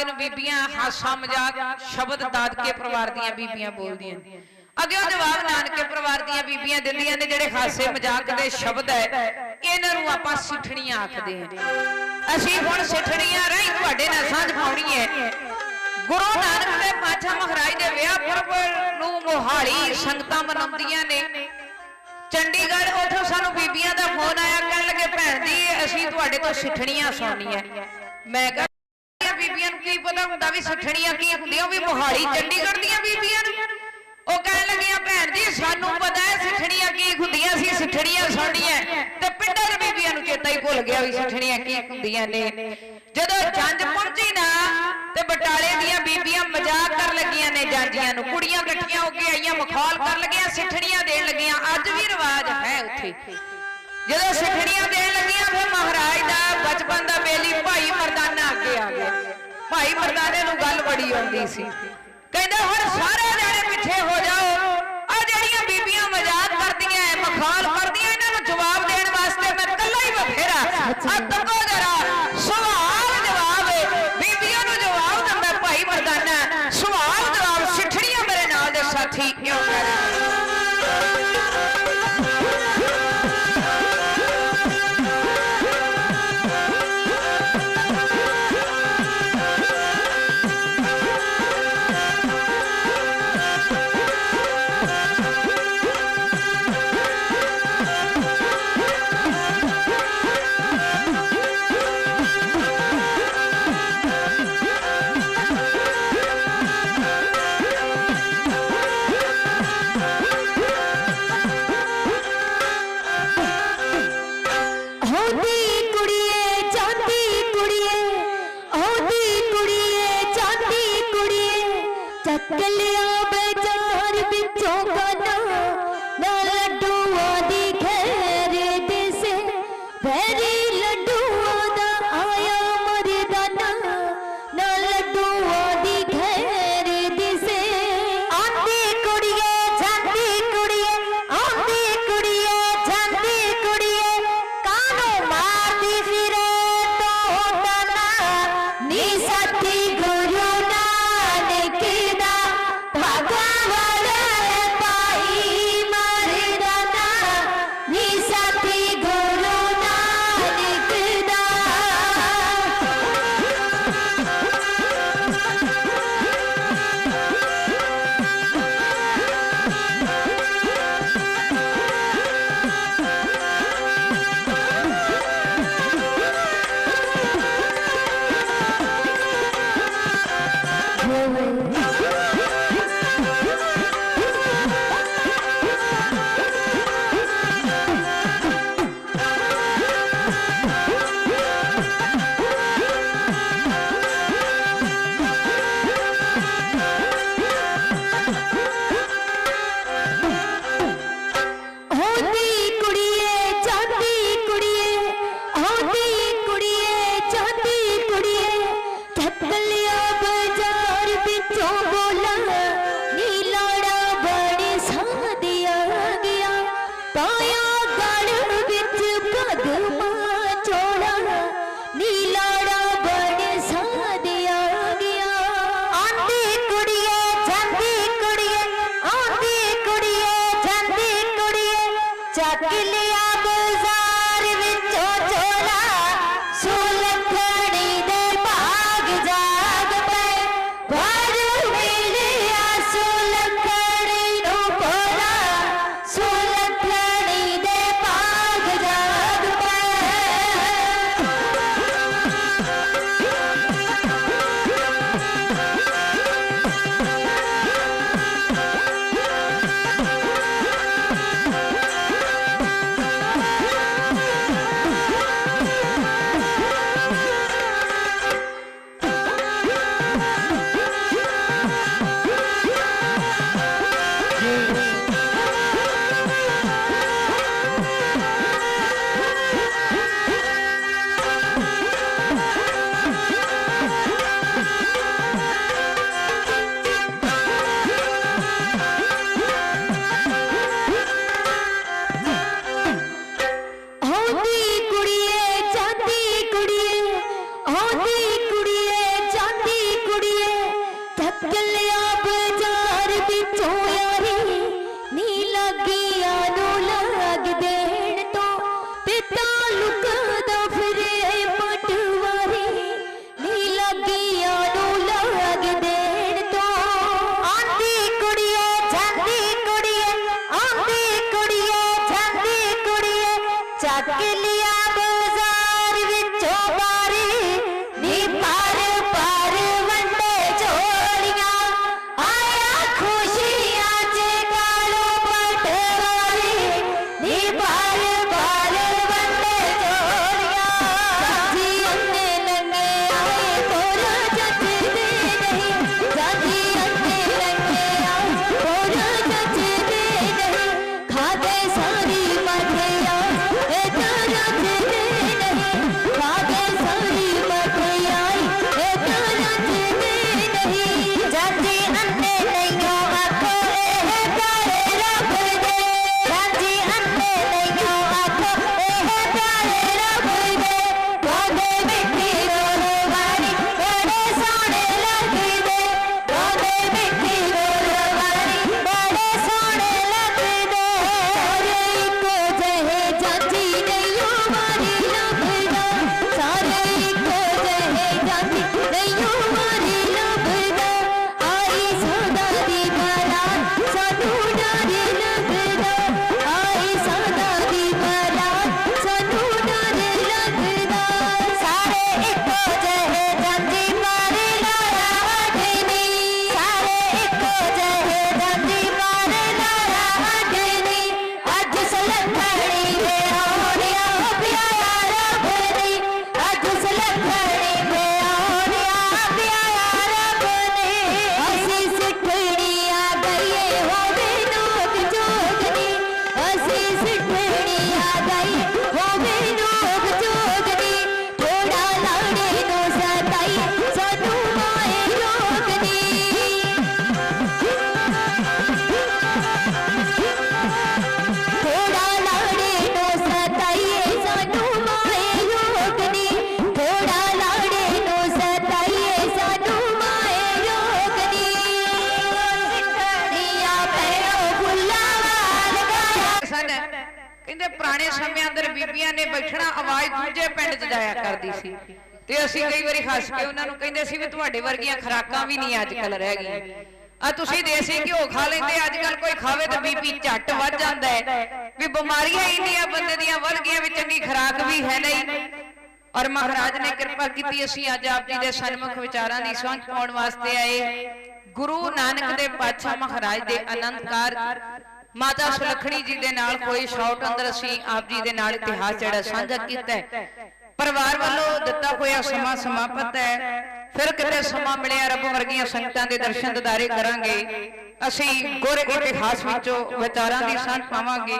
ਆਉਂਦੇ ਬੀਬੀਆਂ ਹਾਸਾ ਮਜ਼ਾਕ ਸ਼ਬਦ ਦਾਦਕੇ ਪਰਿਵਾਰ ਦੀਆਂ ਬੀਬੀਆਂ ਬੋਲਦੀਆਂ। ਨੇ। ਅੱਗੇ ਉਹ ਜਵਾਬ ਨਾਨਕੇ ਪਰਿਵਾਰ ਦੀਆਂ ਬੀਬੀਆਂ ਦਿੰਦੀਆਂ ਨੇ ਜਿਹੜੇ ਹਾਸੇ ਮਜ਼ਾਕ ਦੇ ਸ਼ਬਦ ਹੈ, ਇਹਨਾਂ ਨੂੰ ਆਪਾਂ ਸਿੱਠਣੀਆਂ ਆਖਦੇ ਹਾਂ। ਅਸੀਂ ਹੁਣ ਸਿੱਠਣੀਆਂ ਰਹੀ ਤੁਹਾਡੇ ਨਾਲ ਸਾਂਝ ਪਾਉਣੀ ਹੈ। ਗੁਰੂ ਨਾਨਕ ਦੇ ਪਾਤਸ਼ਾਹ ਮਹਾਰਾਜ ਦੇ ਵਿਆਹ ਪੁਰਬ ਨੂੰ ਮੋਹਾਲੀ ਸੰਗਤਾਂ ਮਨਾਉਂਦੀਆਂ ਨੇ। ਚੰਡੀਗੜ੍ਹ, ਉੱਥੋਂ ਸਾਨੂੰ ਬੀਬੀਆਂ ਦਾ ਫੋਨ ਆਇਆ, ਕਹਿਣ ਲੱਗੇ, ਭੈਣ ਜੀ, ਅਸੀਂ ਤੁਹਾਡੇ ਤੋਂ ਸਿੱਠਣੀਆਂ ਸੁਣਨੀਆਂ ਮੈਂ ਕਿਹਾ ਕੀ ਪਤਾ ਹੁੰਦਾ ਵੀ ਸਿੱਠਣੀਆਂ ਕੀ ਹੁੰਦੀਆਂ, ਉਹ ਵੀ ਮੋਹਾਲੀ, ਚੰਡੀਗੜ੍ਹ ਦੀਆਂ ਬੀਬੀਆਂ ਨੂੰ। ਉਹ ਕਹਿਣ ਲੱਗੀਆਂ, ਭੈਣ ਜੀ, ਸਾਨੂੰ ਪਤਾ ਹੈ ਸਿੱਠਣੀਆਂ ਕੀ ਹੁੰਦੀਆਂ ਸੀ, ਸਿੱਠਣੀਆਂ ਸੁਣਨੀਆਂ ਤੇ ਪਿੰਡਾਂ ਦੇ ਬੀਬੀਆਂ ਨੂੰ ਚੇਤਾ ਹੀ ਭੁੱਲ ਗਿਆ ਵੀ ਸਿੱਠਣੀਆਂ ਕੀ ਹੁੰਦੀਆਂ ਨੇ। ਜਦੋਂ ਜੰਜ ਪਹੁੰਚੀ ਨਾ, ਤੇ ਬਟਾਲੇ ਦੀਆਂ ਬੀਬੀਆਂ ਮਜ਼ਾਕ ਕਰਨ ਲੱਗੀਆਂ ਨੇ ਜਾਂਜੀਆਂ ਨੂੰ। ਕੁੜੀਆਂ ਇਕੱਠੀਆਂ ਹੋ ਕੇ ਆਈਆਂ, ਮਖੌਲ ਕਰਨ ਲੱਗੀਆਂ, ਸਿੱਠਣੀਆਂ ਦੇਣ ਲੱਗੀਆਂ। ਅੱਜ ਵੀ ਰਿਵਾਜ ਹੈ ਉੱਥੇ। ਜਦੋਂ ਸਿੱਠਣੀਆਂ ਦੇਣ ਲੱਗੀਆਂ, ਫਿਰ ਮਹਾਰਾਜ ਦਾ ਬਚਪਨ ਦਾ ਬੇਲੀ ਭਾਈ ਮਰਦਾਨਾ ਅੱਗੇ ਆ ਗਿਆ। ਭਾਈ ਮਰਦਾਨੇ ਨੂੰ ਗੱਲ ਬੜੀ ਆਉਂਦੀ ਸੀ। ਕਹਿੰਦੇ ਹੁਣ ਸਾਰੇ ਜਾਣੇ ਪਿੱਛੇ ਹੋ ਜਾਓ। ਆ ਜਿਹੜੀਆਂ ਬੀਬੀਆਂ ਮਜ਼ਾਕ ਕਰਦੀਆਂ ਐ ਮਖੌਲ ਕਰਦੀਆਂ, ਇਹਨਾਂ ਨੂੰ ਜਵਾਬ ਦੇਣ ਵਾਸਤੇ ਮੈਂ ਇਕੱਲਾ ਹੀ ਬਥੇਰਾ। ਆ ਤੱਕੋ ਜਰਾ, ਸਵਾਲ ਜਵਾਬ, ਬੀਬੀਆਂ ਨੂੰ ਜਵਾਬ ਦਿੰਦਾ ਭਾਈ ਮਰਦਾਨਾ। ਸਵਾਲ ਜਵਾਬ ਸਿੱਠਣੀਆਂ ਮੇਰੇ ਨਾਲ ਦੇ ਸਾਥੀ ਕਿਉਂ ਕਰ ਚੱਕ ਲਿਆ ਬਾਜ਼ਾਰ ਵਿੱਚੋਂ ਗਨਾ Billy. ਸਮੇਂ ਅੰਦਰ ਬੀਬੀਆਂ ਨੇ ਬੈਠਣਾ ਆਵਾਜ਼ ਦੂਜੇ ਪਿੰਡ 'ਚ ਜਾਇਆ ਕਰਦੀ ਸੀ। ਤੇ ਅਸੀਂ ਕਈ ਵਾਰੀ ਹੱਸ ਕੇ ਉਹਨਾਂ ਨੂੰ ਕਹਿੰਦੇ ਸੀ ਵੀ ਤੁਹਾਡੇ ਵਰਗੀਆਂ ਖਰਾਕਾਂ ਵੀ ਨਹੀਂ ਅੱਜ ਕੱਲ ਰਹਿ ਗਈਆਂ। ਆ ਤੁਸੀਂ ਦੇਸੀ ਘਿਓ ਖਾ ਲੈਂਦੇ ਅੱਜ ਕੱਲ ਕੋਈ ਖਾਵੇ ਤਾਂ ਬੀਪੀ ਝੱਟ ਵੱਧ ਜਾਂਦਾ ਹੈ। ਵੀ ਬਿਮਾਰੀਆਂ ਇੰਨੀਆਂ ਬੰਦੇ ਦੀਆਂ ਵੱਧ ਗਈਆਂ ਵੀ ਚੰਗੀ ਖਰਾਕ ਵੀ ਹੈ ਨਹੀਂ। ਔਰ ਮਹਾਰਾਜ ਨੇ ਕਿਰਪਾ ਕੀਤੀ ਅਸੀਂ ਅੱਜ ਆਪ ਜੀ ਦੇ ਸਨਮੁਖ ਵਿਚਾਰਾਂ ਦੀ ਸਾਂਝ ਪਾਉਣ ਵਾਸਤੇ ਆਏ। ਗੁਰੂ ਨਾਨਕ ਦੇ ਪਾਤਸ਼ਾਹ ਮਹਾਰਾਜ ਦੇ ਅਨੰਤ ਕਾਰਜ ਮਾਤਾ ਸੁਲੱਖਣੀ ਜੀ ਦੇ ਨਾਲ ਕੋਈ ਸ਼ਾਰਟ ਅੰਦਰ ਅਸੀਂ ਆਪ ਜੀ ਦੇ ਨਾਲ ਇਤਿਹਾਸ ਜਿਹੜਾ ਸਾਂਝਾ ਕੀਤਾ ਹੈ। ਪਰਿਵਾਰ ਵੱਲੋਂ ਦਿੱਤਾ ਹੋਇਆ ਸਮਾਂ ਸਮਾਪਤ ਹੈ। ਫਿਰ ਕਿਤੇ ਸਮਾਂ ਮਿਲਿਆ ਰੱਬ ਵਰਗੀਆਂ ਸੰਗਤਾਂ ਦੇ ਦਰਸ਼ਨ ਦਿਦਾਰੇ ਕਰਾਂਗੇ। ਅਸੀਂ ਗੁਰ ਇਤਿਹਾਸ ਵਿੱਚੋਂ ਵਿਚਾਰਾਂ ਦੀ ਸਾਂਝ ਪਾਵਾਂਗੇ।